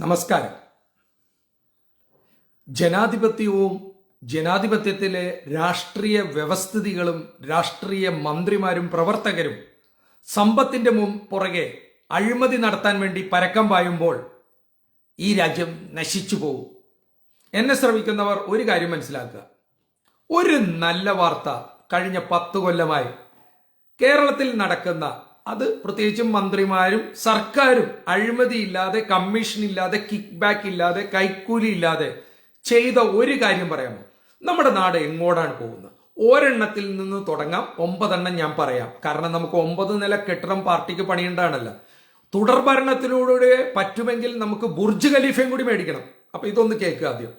നമസ്കാരം. ജനാധിപത്യവും ജനാധിപത്യത്തിലെ രാഷ്ട്രീയ വ്യവസ്ഥിതികളും രാഷ്ട്രീയ മന്ത്രിമാരും പ്രവർത്തകരും സമ്പത്തിന്റെ മുൻ പുറകെ അഴിമതി നടത്താൻ വേണ്ടി പരക്കം പായുമ്പോൾ ഈ രാജ്യം നശിച്ചു പോകും എന്നെ ശ്രമിക്കുന്നവർ ഒരു കാര്യം മനസ്സിലാക്കുക. ഒരു നല്ല വാർത്ത കഴിഞ്ഞ പത്ത് കൊല്ലമായി കേരളത്തിൽ നടക്കുന്ന അത് പ്രത്യേകിച്ചും മന്ത്രിമാരും സർക്കാരും അഴിമതിയില്ലാതെ കമ്മീഷൻ ഇല്ലാതെ കിക്ക് ബാക്ക് ഇല്ലാതെ കൈക്കൂലി ഇല്ലാതെ ചെയ്ത ഒരു കാര്യം പറയാമോ? നമ്മുടെ നാട് എങ്ങോട്ടാണ് പോകുന്നത്? ഒരെണ്ണത്തിൽ നിന്ന് തുടങ്ങാം. ഒമ്പതെണ്ണം ഞാൻ പറയാം. കാരണം നമുക്ക് ഒമ്പത് നില കെട്ടിടം പാർട്ടിക്ക് പണിയേണ്ടതാണല്ലോ തുടർ ഭരണത്തിലൂടെ പറ്റുമെങ്കിൽ നമുക്ക് ബുർജ് ഖലീഫയും കൂടി മേടിക്കണം. അപ്പൊ ഇതൊന്ന് കേൾക്കുക ആദ്യം.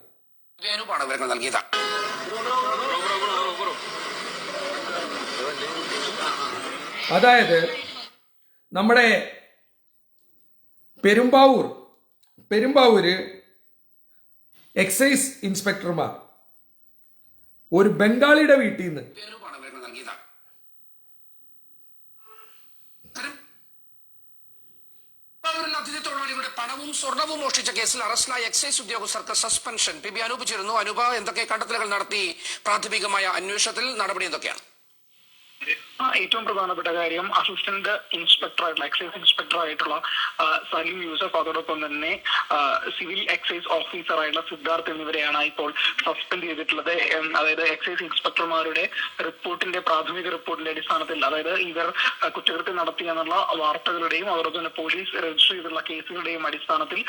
നൽകിയത്. അതായത് നമ്മുടെ പെരുമ്പാവൂർ പെരുമ്പാവൂര് എക്സൈസ് ഇൻസ്പെക്ടർമാർ ഒരു ബംഗാളിയുടെ വീട്ടിൽ നിന്ന് പണവും സ്വർണവും മോഷ്ടിച്ച കേസിൽ അറസ്റ്റിലായ എക്സൈസ് ഉദ്യോഗസ്ഥർക്ക് സസ്പെൻഷൻ. പി ബി അനൂപ് ചേരുന്നു എന്തൊക്കെ കണ്ടെത്തലുകൾ നടത്തി? പ്രാഥമികമായ അന്വേഷണത്തിൽ നടപടി എന്തൊക്കെയാണ്? ഏറ്റവും പ്രധാനപ്പെട്ട കാര്യം അസിസ്റ്റന്റ് ഇൻസ്പെക്ടർ ആയിട്ടുള്ള എക്സൈസ് ഇൻസ്പെക്ടർ ആയിട്ടുള്ള സലീം യൂസഫ്. അതോടൊപ്പം തന്നെ സിവിൽ എക്സൈസ് ഓഫീസർ ആയിട്ടുള്ള സിദ്ധാർത്ഥ് എന്നിവരെയാണ് ഇപ്പോൾ സസ്പെൻഡ് ചെയ്തിട്ടുള്ളത്. അതായത് എക്സൈസ് ഇൻസ്പെക്ടർമാരുടെ റിപ്പോർട്ടിന്റെ പ്രാഥമിക റിപ്പോർട്ടിന്റെ അടിസ്ഥാനത്തിൽ അതായത് ഇവർ കുറ്റകൃത്യം നടത്തി എന്നുള്ള വാർത്തകളുടെയും അതോടൊപ്പം തന്നെ പോലീസ് രജിസ്റ്റർ ചെയ്തിട്ടുള്ള കേസുകളുടെയും അടിസ്ഥാനത്തിൽ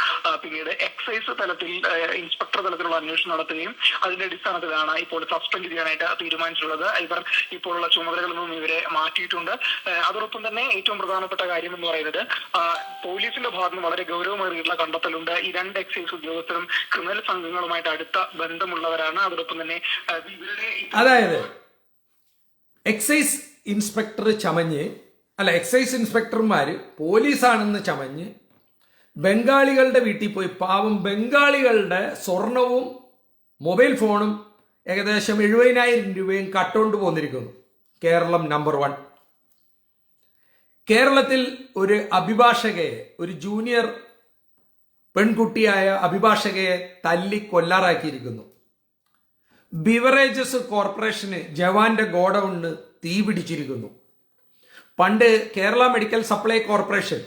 പിന്നീട് എക്സൈസ് തലത്തിൽ ഇൻസ്പെക്ടർ തലത്തിലുള്ള അന്വേഷണം നടത്തുകയും അതിന്റെ അടിസ്ഥാനത്തിലാണ് ഇപ്പോൾ സസ്പെൻഡ് ചെയ്യാനായിട്ട് തീരുമാനിച്ചിട്ടുള്ളത്. ഇവർ ഇപ്പോഴുള്ള ചുമതലകളിൽ നിന്നും ഇവരെ മാറ്റിയിട്ടുണ്ട്. അതോടൊപ്പം തന്നെ ഏറ്റവും പ്രധാനപ്പെട്ട കാര്യം എന്ന് പറയുന്നത് പോലീസിന്റെ ഭാഗത്ത് നിന്ന് വളരെ ഗൗരവമേറിയിട്ടുള്ള കണ്ടെത്തലുണ്ട്. ഈ രണ്ട് എക്സൈസ് ഉദ്യോഗസ്ഥരും ക്രിമിനൽ സംഘങ്ങളുമായിട്ട് അടുത്ത ബന്ധമുള്ളവരാണ്. അതോടൊപ്പം തന്നെ ഇവരുടെ അതായത് എക്സൈസ് ഇൻസ്പെക്ടർ ചമഞ്ഞ് അല്ല എക്സൈസ് ഇൻസ്പെക്ടർമാര് പോലീസാണെന്ന് ചമഞ്ഞ് ബംഗാളികളുടെ വീട്ടിൽ പോയി പാവം ബംഗാളികളുടെ സ്വർണവും മൊബൈൽ ഫോണും ഏകദേശം എഴുപതിനായിരം രൂപയും കട്ടുകൊണ്ട് പോന്നിരിക്കുന്നു. Keralam number one. കേരളത്തിൽ ഒരു അഭിഭാഷകയെ ഒരു ജൂനിയർ പെൺകുട്ടിയായ അഭിഭാഷകയെ തല്ലി കൊല്ലാറാക്കിയിരിക്കുന്നു. ബിവറേജസ് കോർപ്പറേഷന് ജവാന്റെ ഗോഡൌണിന് തീ പിടിച്ചിരിക്കുന്നു. പണ്ട് Kerala medical supply corporation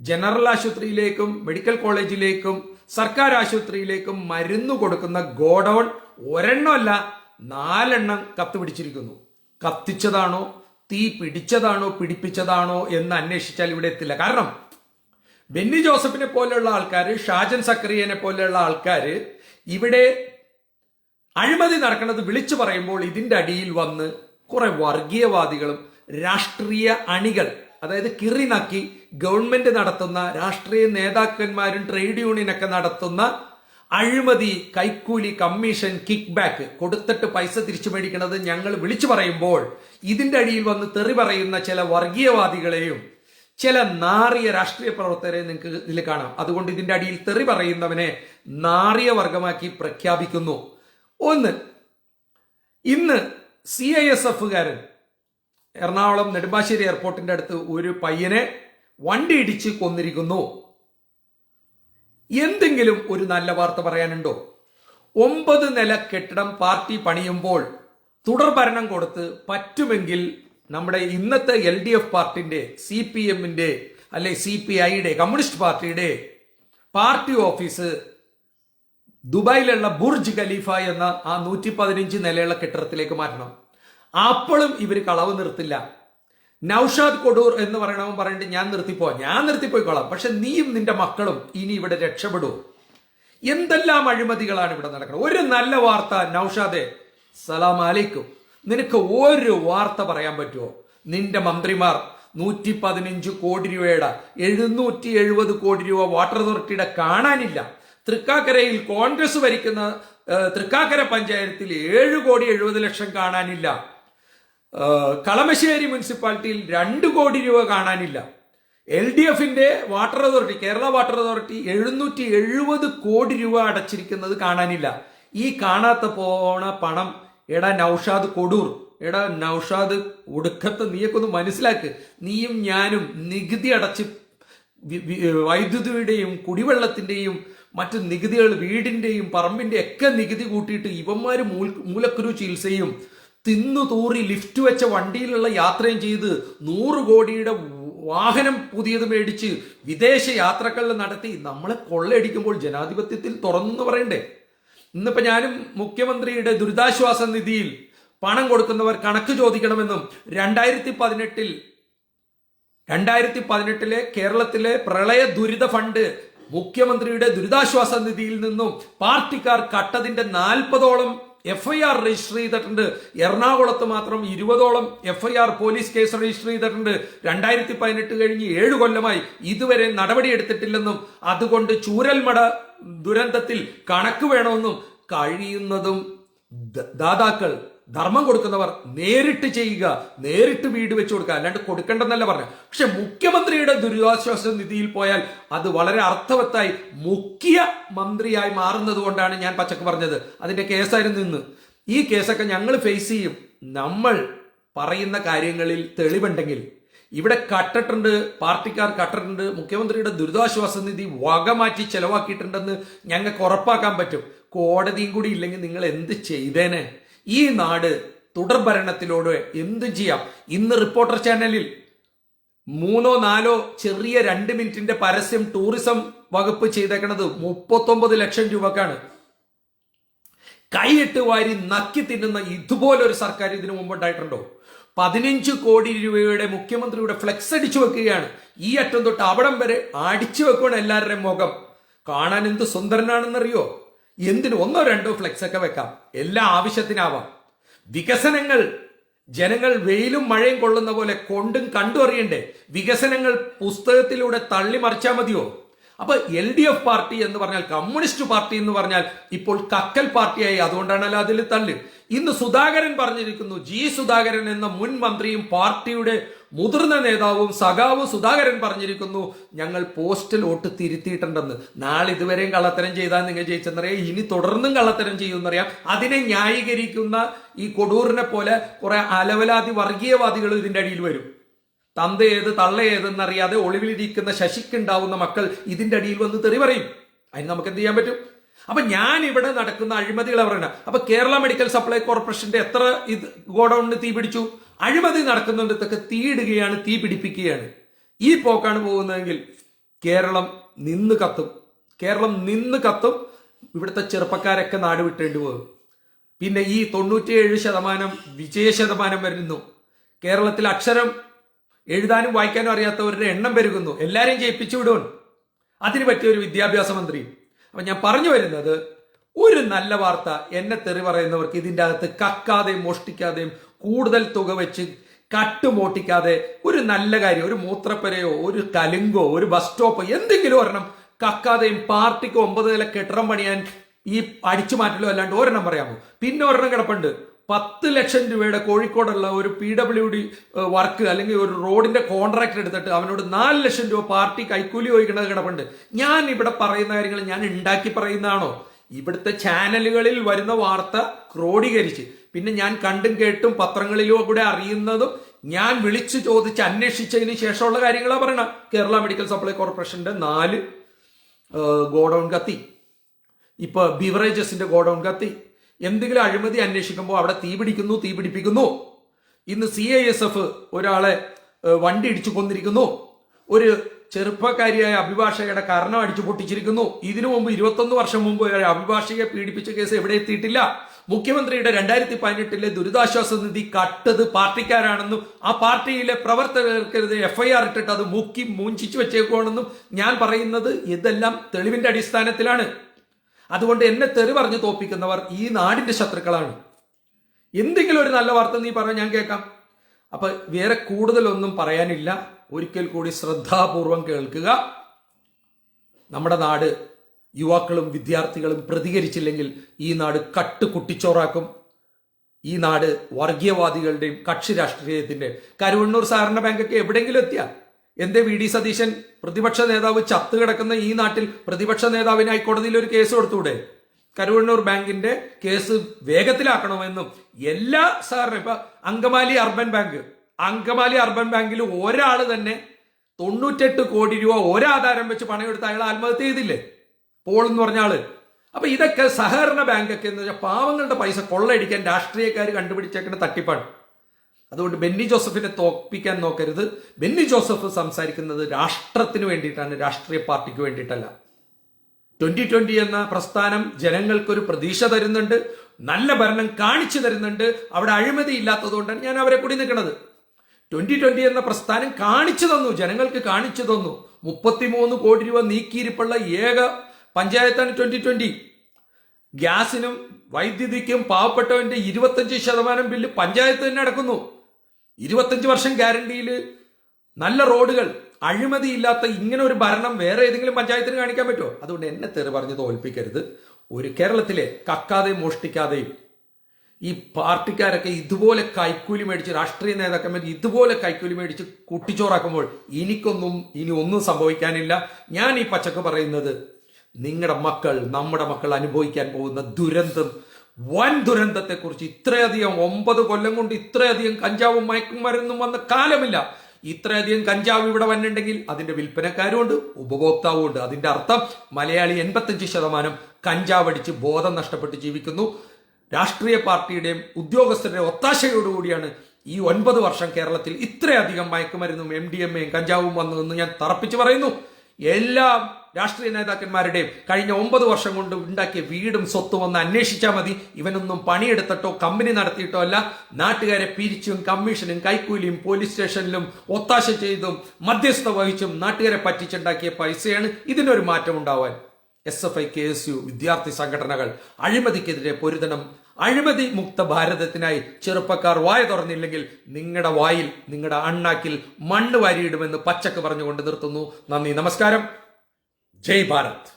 general ആശുപത്രിയിലേക്കും medical കോളേജിലേക്കും സർക്കാർ ആശുപത്രിയിലേക്കും മരുന്ന് കൊടുക്കുന്ന ഗോഡൌൺ ഒരെണ്ണമല്ല നാലെണ്ണം കത്തുപിടിച്ചിരിക്കുന്നു. കത്തിച്ചതാണോ തീ പിടിച്ചതാണോ പിടിപ്പിച്ചതാണോ എന്ന് അന്വേഷിച്ചാൽ ഇവിടെ എത്തില്ല. കാരണം ബെന്നി ജോസഫിനെ പോലെയുള്ള ആൾക്കാർ ഷാജൻ സക്രിയനെ പോലെയുള്ള ആൾക്കാർ ഇവിടെ അഴിമതി നടക്കുന്നത് വിളിച്ചു പറയുമ്പോൾ ഇതിന്റെ അടിയിൽ വന്ന് കുറെ വർഗീയവാദികളും രാഷ്ട്രീയ അണികൾ അതായത് കിറിനക്കി ഗവൺമെന്റ് നടത്തുന്ന രാഷ്ട്രീയ നേതാക്കന്മാരും ട്രേഡ് യൂണിയനൊക്കെ നടത്തുന്ന അഴിമതി കൈക്കൂലി കമ്മീഷൻ കിക്ക് ബാക്ക് കൊടുത്തിട്ട് പൈസ തിരിച്ചു മേടിക്കുന്നത് ഞങ്ങൾ വിളിച്ചു പറയുമ്പോൾ ഇതിന്റെ അടിയിൽ വന്ന് തെറി പറയുന്ന ചില വർഗീയവാദികളെയും ചില നാറിയ രാഷ്ട്രീയ പ്രവർത്തകരെ നിങ്ങൾക്ക് ഇതിൽ കാണാം. അതുകൊണ്ട് ഇതിന്റെ അടിയിൽ തെറി പറയുന്നവനെ നാറിയ വർഗമാക്കി പ്രഖ്യാപിക്കുന്നു. ഒന്ന് ഇന്ന് സി ഐ എസ് എഫുകാരൻ എറണാകുളം നെടുമ്പാശ്ശേരി എയർപോർട്ടിന്റെ അടുത്ത് ഒരു പയ്യനെ വണ്ടി ഇടിച്ച് കൊന്നിരിക്കുന്നു. എന്തെങ്കിലും ഒരു നല്ല വാർത്ത പറയാനുണ്ടോ? ഒമ്പത് നില കെട്ടിടം പാർട്ടി പണിയുമ്പോൾ തുടർ ഭരണം കൊടുത്ത് പറ്റുമെങ്കിൽ നമ്മുടെ ഇന്നത്തെ എൽ ഡി എഫ് പാർട്ടിന്റെ സി പി എമ്മിന്റെ അല്ലെ സി പി ഐയുടെ കമ്മ്യൂണിസ്റ്റ് പാർട്ടിയുടെ പാർട്ടി ഓഫീസ് ദുബായിലുള്ള ബുർജ് ഖലീഫ എന്ന ആ നൂറ്റി പതിനഞ്ച് നിലയുള്ള കെട്ടിടത്തിലേക്ക് മാറ്റണം. അപ്പോഴും ഇവർ കളവ് നിർത്തില്ല. നൌഷാദ് കൊടൂർ എന്ന് പറയണവൻ പറഞ്ഞിട്ട് ഞാൻ നിർത്തിപ്പോ ഞാൻ നിർത്തിപ്പോയിക്കോളാം. പക്ഷെ നീയും നിന്റെ മക്കളും ഇനി ഇവിടെ രക്ഷപ്പെടൂ എന്തെല്ലാം അഴിമതികളാണ് ഇവിടെ നടക്കുന്നത്? ഒരു നല്ല വാർത്ത നൌഷാദെ സലാം അലൈക്കും. നിനക്ക് ഒരു വാർത്ത പറയാൻ പറ്റുമോ നിന്റെ മന്ത്രിമാർ നൂറ്റി പതിനഞ്ച് കോടി രൂപയുടെ എഴുന്നൂറ്റി എഴുപത് കോടി രൂപ വാട്ടർ അതോറിറ്റിയുടെ കാണാനില്ല. തൃക്കാക്കരയിൽ കോൺഗ്രസ് ഭരിക്കുന്ന തൃക്കാക്കര പഞ്ചായത്തിൽ ഏഴ് കോടി എഴുപത് ലക്ഷം കാണാനില്ല. കളമശ്ശേരി മുനിസിപ്പാലിറ്റിയിൽ രണ്ട് കോടി രൂപ കാണാനില്ല. എൽ ഡി എഫിന്റെ water authority Kerala water authority എഴുന്നൂറ്റി എഴുപത് കോടി രൂപ അടച്ചിരിക്കുന്നത് കാണാനില്ല. ഈ കാണാത്ത പോണ പണം എടാ നൌഷാദ് കൊടൂർ എടാ നൌഷാദ് ഒടുക്കത്തെ നീയൊക്കെ ഒന്ന് മനസ്സിലാക്ക്. നീയും ഞാനും നികുതി അടച്ച് വൈദ്യുതിയുടെയും കുടിവെള്ളത്തിന്റെയും മറ്റു നികുതികൾ വീടിന്റെയും പറമ്പിന്റെ ഒക്കെ നികുതി കൂട്ടിയിട്ട് ഇവന്മാര് മൂൽ- മൂലക്കുരു ചികിത്സയും തിന്നു തോറി ലിഫ്റ്റ് വെച്ച വണ്ടിയിലുള്ള യാത്രയും ചെയ്ത് നൂറ് കോടിയുടെ വാഹനം പുതിയത് മേടിച്ച് വിദേശ യാത്രകൾ നടത്തി. നമ്മളെ കൊള്ളയടിക്കുമ്പോൾ ജനാധിപത്യത്തിൽ തുറന്നു പറയണ്ടേ? ഇന്നിപ്പോ ഞാനും മുഖ്യമന്ത്രിയുടെ ദുരിതാശ്വാസ നിധിയിൽ പണം കൊടുക്കുന്നവർ കണക്ക് ചോദിക്കണമെന്നും രണ്ടായിരത്തി പതിനെട്ടിൽ രണ്ടായിരത്തി പതിനെട്ടിലെ കേരളത്തിലെ പ്രളയ ദുരിത ഫണ്ട് മുഖ്യമന്ത്രിയുടെ ദുരിതാശ്വാസ നിധിയിൽ നിന്നും പാർട്ടിക്കാർ കട്ടതിന്റെ നാൽപ്പതോളം എഫ് ഐ ആർ രജിസ്റ്റർ ചെയ്തിട്ടുണ്ട്. എറണാകുളത്ത് മാത്രം ഇരുപതോളം F I R police case register ചെയ്തിട്ടുണ്ട്. രണ്ടായിരത്തി പതിനെട്ട് കഴിഞ്ഞ് ഏഴ് കൊല്ലമായി ഇതുവരെ നടപടിയെടുത്തിട്ടില്ലെന്നും അതുകൊണ്ട് ചൂരൽമട ദുരന്തത്തിൽ കണക്ക് വേണമെന്നും കഴിയുന്നതും ദാതാക്കൾ ധർമ്മം കൊടുക്കുന്നവർ നേരിട്ട് ചെയ്യുക നേരിട്ട് വീട് വെച്ച് കൊടുക്കുക അല്ലാണ്ട് കൊടുക്കണ്ടെന്നല്ല പറഞ്ഞു പക്ഷെ മുഖ്യമന്ത്രിയുടെ ദുരിതാശ്വാസ നിധിയിൽ പോയാൽ അത് വളരെ അർത്ഥവത്തായി മുഖ്യ മന്ത്രിയായി മാറുന്നത് കൊണ്ടാണ് ഞാൻ പച്ചക്ക് പറഞ്ഞത്. അതിന്റെ കേസായിരുന്നു ഇന്ന് ഈ കേസൊക്കെ ഞങ്ങൾ ഫേസ് ചെയ്യും. നമ്മൾ പറയുന്ന കാര്യങ്ങളിൽ തെളിവുണ്ടെങ്കിൽ. ഇവിടെ കട്ടിട്ടുണ്ട് പാർട്ടിക്കാർ കട്ടിട്ടുണ്ട് മുഖ്യമന്ത്രിയുടെ ദുരിതാശ്വാസ നിധി വക മാറ്റി ചെലവാക്കിയിട്ടുണ്ടെന്ന് ഞങ്ങൾക്ക് ഉറപ്പാക്കാൻ പറ്റും. കോടതിയും കൂടി ഇല്ലെങ്കിൽ നിങ്ങൾ എന്ത് ചെയ്തേനെ? ഈ നാട് തുടർഭരണത്തിലൂടെ എന്തു ചെയ്യാം? ഇന്ന് റിപ്പോർട്ടർ ചാനലിൽ മൂന്നോ നാലോ ചെറിയ രണ്ട് മിനിറ്റിന്റെ പരസ്യം ടൂറിസം വകുപ്പ് ചെയ്തേക്കണത് മുപ്പത്തൊമ്പത് ലക്ഷം രൂപക്കാണ്. കൈയിട്ട് വാരി നക്കി തിന്നുന്ന ഇതുപോലൊരു സർക്കാർ ഇതിനു മുമ്പ് ഉണ്ടായിട്ടുണ്ടോ പതിനഞ്ച് കോടി രൂപയുടെ മുഖ്യമന്ത്രിയുടെ ഫ്ലെക്സ് അടിച്ചു വെക്കുകയാണ്. ഈ അറ്റം തൊട്ട് അവിടം വരെ അടിച്ചു വെക്കുകയാണ് എല്ലാവരുടെയും മുഖം. കാണാൻ എന്ത് സുന്ദരനാണെന്നറിയോ? എന്തിന് ഒന്നോ രണ്ടോ ഫ്ലെക്സ് ഒക്കെ വെക്കാം? എല്ലാ ആവശ്യത്തിനാവാം. വികസനങ്ങൾ ജനങ്ങൾ വെയിലും മഴയും കൊള്ളുന്ന പോലെ കൊണ്ടും കണ്ടു അറിയണ്ടേ? വികസനങ്ങൾ പുസ്തകത്തിലൂടെ തള്ളി മറിച്ചാൽ മതിയോ? അപ്പൊ എൽ ഡി എഫ് പാർട്ടി എന്ന് പറഞ്ഞാൽ കമ്മ്യൂണിസ്റ്റ് പാർട്ടി എന്ന് പറഞ്ഞാൽ ഇപ്പോൾ കക്കൽ പാർട്ടിയായി അതുകൊണ്ടാണല്ലോ അതിൽ തള്ളി. ഇന്ന് സുധാകരൻ പറഞ്ഞിരിക്കുന്നു ജി സുധാകരൻ എന്ന മുൻ മന്ത്രിയും പാർട്ടിയുടെ മുതിർന്ന നേതാവും സഖാവും സുധാകരൻ പറഞ്ഞിരിക്കുന്നു ഞങ്ങൾ പോസ്റ്റൽ വോട്ട് തിരുത്തിയിട്ടുണ്ടെന്ന്. നാളെ ഇതുവരെയും കള്ളത്തരം ചെയ്താൽ നിങ്ങൾ ജയിച്ചെന്നറിയാം. ഇനി തുടർന്നും കള്ളത്തരം ചെയ്യുമെന്നറിയാം. അതിനെ ന്യായീകരിക്കുന്ന ഈ കൊടൂറിനെ പോലെ കുറെ അലവലാതി വർഗീയവാദികൾ ഇതിന്റെ അടിയിൽ വരും. തന്ത ഏത് തള്ള ഏതെന്നറിയാതെ ഒളിവിലിരിക്കുന്ന ശശിക്കുണ്ടാവുന്ന മക്കൾ ഇതിന്റെ അടിയിൽ വന്ന് തെറി പറയും. അതിന് നമുക്ക് എന്ത് ചെയ്യാൻ പറ്റും? അപ്പൊ ഞാൻ ഇവിടെ നടക്കുന്ന അഴിമതികൾ പറയണ അപ്പൊ കേരള മെഡിക്കൽ സപ്ലൈ കോർപ്പറേഷന്റെ എത്ര ഇത് ഗോഡൌണിന് തീ പിടിച്ചു അഴിമതി നടക്കുന്നിടത്തൊക്കെ തീയിടുകയാണ് തീ പിടിപ്പിക്കുകയാണ്. ഈ പോക്കാണ് പോകുന്നതെങ്കിൽ കേരളം നിന്ന് കത്തും. കേരളം നിന്ന് കത്തും ഇവിടുത്തെ ചെറുപ്പക്കാരൊക്കെ നാട് വിട്ടേണ്ടി പോകും. പിന്നെ ഈ തൊണ്ണൂറ്റിയേഴ് ശതമാനം വിജയ ശതമാനം വരുന്നു. കേരളത്തിൽ അക്ഷരം എഴുതാനും വായിക്കാനും അറിയാത്തവരുടെ എണ്ണം പെരുകുന്നു. എല്ലാരെയും ജയിപ്പിച്ചു വിടുവൻ അതിന് പറ്റിയ ഒരു വിദ്യാഭ്യാസ മന്ത്രി. അപ്പൊ ഞാൻ പറഞ്ഞു വരുന്നത് ഒരു നല്ല വാർത്ത എന്നെ തെറി പറയുന്നവർക്ക് ഇതിന്റെ അകത്ത് കക്കാതെയും മോഷ്ടിക്കാതെയും കൂടുതൽ തുക വെച്ച് കട്ടുമോട്ടിക്കാതെ ഒരു നല്ല കാര്യം ഒരു മൂത്രപ്പരയോ ഒരു കലുങ്കോ ഒരു ബസ് സ്റ്റോപ്പോ എന്തെങ്കിലും ഒരെണ്ണം കക്കാതെയും പാർട്ടിക്ക് ഒമ്പത് നില കെട്ടിടം പണിയാൻ ഈ അടിച്ചു മാറ്റലോ അല്ലാണ്ട് ഒരെണ്ണം പറയാമോ? പിന്നെ ഒരെണ്ണം കിടപ്പുണ്ട്. പത്ത് ലക്ഷം രൂപയുടെ കോഴിക്കോടുള്ള ഒരു പി ഡബ്ല്യു ഡി വർക്ക് അല്ലെങ്കിൽ ഒരു റോഡിന്റെ കോൺട്രാക്ട് എടുത്തിട്ട് അവനോട് നാല് ലക്ഷം രൂപ പാർട്ടി കൈക്കൂലി ചോദിക്കുന്നത് കിടപ്പുണ്ട്. ഞാൻ ഇവിടെ പറയുന്ന കാര്യങ്ങൾ ഞാൻ ഉണ്ടാക്കി പറയുന്നതാണോ? ഇവിടുത്തെ ചാനലുകളിൽ വരുന്ന വാർത്ത ക്രോഡീകരിച്ച്. പിന്നെ ഞാൻ കണ്ടും കേട്ടും പത്രങ്ങളിലോ കൂടെ അറിയുന്നതും ഞാൻ വിളിച്ചു ചോദിച്ച് അന്വേഷിച്ചതിന് ശേഷമുള്ള കാര്യങ്ങളാണ് പറയണം കേരള മെഡിക്കൽ സപ്ലൈ കോർപ്പറേഷന്റെ നാല് ഗോഡൗൺ കത്തി. ഇപ്പൊ ബിവറേജസിന്റെ ഗോഡൗൺ കത്തി. എന്തെങ്കിലും അഴിമതി അന്വേഷിക്കുമ്പോൾ അവിടെ തീ പിടിക്കുന്നു തീ പിടിപ്പിക്കുന്നു. ഇന്ന് സി ഐ എസ് എഫ് ഒരാളെ വണ്ടി ഇടിച്ചു കൊന്നിരിക്കുന്നു. ഒരു ചെറുപ്പക്കാരിയായ അഭിഭാഷകയുടെ കർണം അടിച്ചു പൊട്ടിച്ചിരിക്കുന്നു. ഇതിനു മുമ്പ് ഇരുപത്തൊന്ന് വർഷം മുമ്പ് അഭിഭാഷകയെ പീഡിപ്പിച്ച കേസ് എവിടെ എത്തിയിട്ടില്ല. മുഖ്യമന്ത്രിയുടെ രണ്ടായിരത്തി പതിനെട്ടിലെ ദുരിതാശ്വാസ നിധി കട്ടത് പാർട്ടിക്കാരാണെന്നും ആ പാർട്ടിയിലെ പ്രവർത്തകർക്കെതിരെ എഫ്ഐആർ ഇട്ടിട്ട് അത് മുക്കി മൂഞ്ചിച്ചു വെച്ചേക്കുവാണെന്നും ഞാൻ പറയുന്നത് ഇതെല്ലാം തെളിവിന്റെ അടിസ്ഥാനത്തിലാണ്. അതുകൊണ്ട് എന്നെ തെറി പറഞ്ഞു തോപ്പിക്കുന്നവർ ഈ നാടിന്റെ ശത്രുക്കളാണ്. എന്തെങ്കിലും ഒരു നല്ല വാർത്ത നീ പറയാൻ ഞാൻ കേൾക്കാം. അപ്പൊ വേറെ കൂടുതലൊന്നും പറയാനില്ല. ഒരിക്കൽ കൂടി ശ്രദ്ധാപൂർവം കേൾക്കുക. നമ്മുടെ നാട് യുവാക്കളും വിദ്യാർത്ഥികളും പ്രതികരിച്ചില്ലെങ്കിൽ ഈ നാട് കട്ട് കുട്ടിച്ചോറാക്കും ഈ നാട് വർഗീയവാദികളുടെയും കക്ഷി രാഷ്ട്രീയത്തിന്റെ കരുവണ്ണൂർ സഹകരണ ബാങ്കൊക്കെ എവിടെയെങ്കിലും എത്തിയ? എന്തേ വി ഡി സതീശൻ പ്രതിപക്ഷ നേതാവ് ചത്തു കിടക്കുന്ന ഈ നാട്ടിൽ പ്രതിപക്ഷ നേതാവിന് കോടതിയിൽ ഒരു കേസ് കൊടുത്തൂടെ? കരുവണ്ണൂർ ബാങ്കിന്റെ കേസ് വേഗത്തിലാക്കണമെന്നും എല്ലാ സഹകരണ ഇപ്പൊ Angamaly urban bank Angamaly urban ബാങ്കിൽ ഒരാൾ തന്നെ തൊണ്ണൂറ്റെട്ട് കോടി രൂപ ഒരാധാരം വെച്ച് പണമെടുത്ത് അയാൾ ആത്മഹത്യ ചെയ്തില്ലേ? പോൾ എന്ന് പറഞ്ഞ ആൾ. അപ്പൊ ഇതൊക്കെ സഹകരണ ബാങ്കൊക്കെ എന്ന് വെച്ചാൽ പാവങ്ങളുടെ പൈസ കൊള്ളയടിക്കാൻ രാഷ്ട്രീയക്കാർ കണ്ടുപിടിച്ചേക്കുന്ന തട്ടിപ്പാണ്. അതുകൊണ്ട് ബെന്നി ജോസഫിനെ തോൽപ്പിക്കാൻ നോക്കരുത്. ബെന്നി ജോസഫ് സംസാരിക്കുന്നത് രാഷ്ട്രത്തിന് വേണ്ടിയിട്ടാണ് രാഷ്ട്രീയ പാർട്ടിക്ക് വേണ്ടിയിട്ടല്ല. ട്വന്റി ട്വന്റി എന്ന പ്രസ്ഥാനം ജനങ്ങൾക്കൊരു പ്രതീക്ഷ തരുന്നുണ്ട് നല്ല ഭരണം കാണിച്ചു തരുന്നുണ്ട് അവിടെ അഴിമതി ഇല്ലാത്തതുകൊണ്ടാണ് ഞാൻ അവരെ കൂടി നിൽക്കുന്നത്. ട്വന്റി ട്വന്റി എന്ന പ്രസ്ഥാനം കാണിച്ചു തന്നു ജനങ്ങൾക്ക് കാണിച്ചു തന്നു. മുപ്പത്തിമൂന്ന് കോടി രൂപ നീക്കിയിരിപ്പുള്ള ഏക പഞ്ചായത്താണ് ട്വന്റി ട്വന്റി ഗ്യാസിനും വൈദ്യുതിക്കും പാവപ്പെട്ടവന്റെ ഇരുപത്തഞ്ച് ശതമാനം ബില്ല് പഞ്ചായത്ത് തന്നെ അടക്കുന്നു. ഇരുപത്തഞ്ച് വർഷം ഗ്യാരണ്ടിയിൽ നല്ല റോഡുകൾ അഴിമതിയില്ലാത്ത ഇങ്ങനെ ഒരു ഭരണം വേറെ ഏതെങ്കിലും പഞ്ചായത്തിന് കാണിക്കാൻ പറ്റുമോ? അതുകൊണ്ട് എന്നെ തെറി പറഞ്ഞ് തോൽപ്പിക്കരുത് ഒരു കേരളത്തിലെ കക്കാതെയും മോഷ്ടിക്കാതെയും ഈ പാർട്ടിക്കാരൊക്കെ ഇതുപോലെ കൈക്കൂലി മേടിച്ച് രാഷ്ട്രീയ നേതാക്കന്മാർ ഇതുപോലെ കൈക്കൂലി മേടിച്ച് കുട്ടിച്ചോറാക്കുമ്പോൾ എനിക്കൊന്നും ഇനി ഒന്നും സംഭവിക്കാനില്ല. ഞാൻ ഈ പച്ചക്ക് പറയുന്നത് നിങ്ങളുടെ മക്കൾ നമ്മുടെ മക്കൾ അനുഭവിക്കാൻ പോകുന്ന ദുരന്തം വൻ ദുരന്തത്തെക്കുറിച്ച് ഇത്രയധികം ഒമ്പത് കൊല്ലം കൊണ്ട് ഇത്രയധികം കഞ്ചാവും മയക്കുമരുന്നും വന്ന കാലമില്ല. ഇത്രയധികം കഞ്ചാവ് ഇവിടെ വന്നിട്ടുണ്ടെങ്കിൽ അതിന്റെ വിൽപ്പനക്കാരും ഉണ്ട് ഉപഭോക്താവും ഉണ്ട് അതിന്റെ അർത്ഥം മലയാളി എൺപത്തഞ്ച് ശതമാനം കഞ്ചാവ് അടിച്ച് ബോധം നഷ്ടപ്പെട്ട് ജീവിക്കുന്നു. രാഷ്ട്രീയ പാർട്ടിയുടെയും ഉദ്യോഗസ്ഥരുടെയും ഒത്താശയോടുകൂടിയാണ് ഈ ഒൻപത് വർഷം കേരളത്തിൽ ഇത്രയധികം മയക്കുമരുന്നും എം ഡി എം എയും കഞ്ചാവും വന്നതെന്ന് ഞാൻ തറപ്പിച്ച് പറയുന്നു. എല്ലാ രാഷ്ട്രീയ നേതാക്കന്മാരുടെയും കഴിഞ്ഞ ഒമ്പത് വർഷം കൊണ്ട് ഉണ്ടാക്കിയ വീടും സ്വത്തും ഒന്ന് അന്വേഷിച്ചാൽ മതി. ഇവനൊന്നും പണിയെടുത്തിട്ടോ കമ്പനി നടത്തിയിട്ടോ അല്ല. നാട്ടുകാരെ പിരിച്ചും കമ്മീഷനും കൈക്കൂലിയും പോലീസ് സ്റ്റേഷനിലും ഒത്താശ ചെയ്തും മധ്യസ്ഥ വഹിച്ചും നാട്ടുകാരെ പറ്റിച്ചുണ്ടാക്കിയ പൈസയാണ് ഇതിനൊരു മാറ്റം ഉണ്ടാവാൻ S F I K S U വിദ്യാർത്ഥി സംഘടനകൾ അഴിമതിക്കെതിരെ പൊരുതണം. അഴിമതി മുക്ത ഭാരതത്തിനായി ചെറുപ്പക്കാർ വായ തുറന്നില്ലെങ്കിൽ നിങ്ങളുടെ വായിൽ നിങ്ങളുടെ അണ്ണാക്കിൽ മണ്ണ് വാരിയിടുമെന്ന് പച്ചക്ക് പറഞ്ഞുകൊണ്ട് നിർത്തുന്നു. നന്ദി നമസ്കാരം. జై భారత్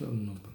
no.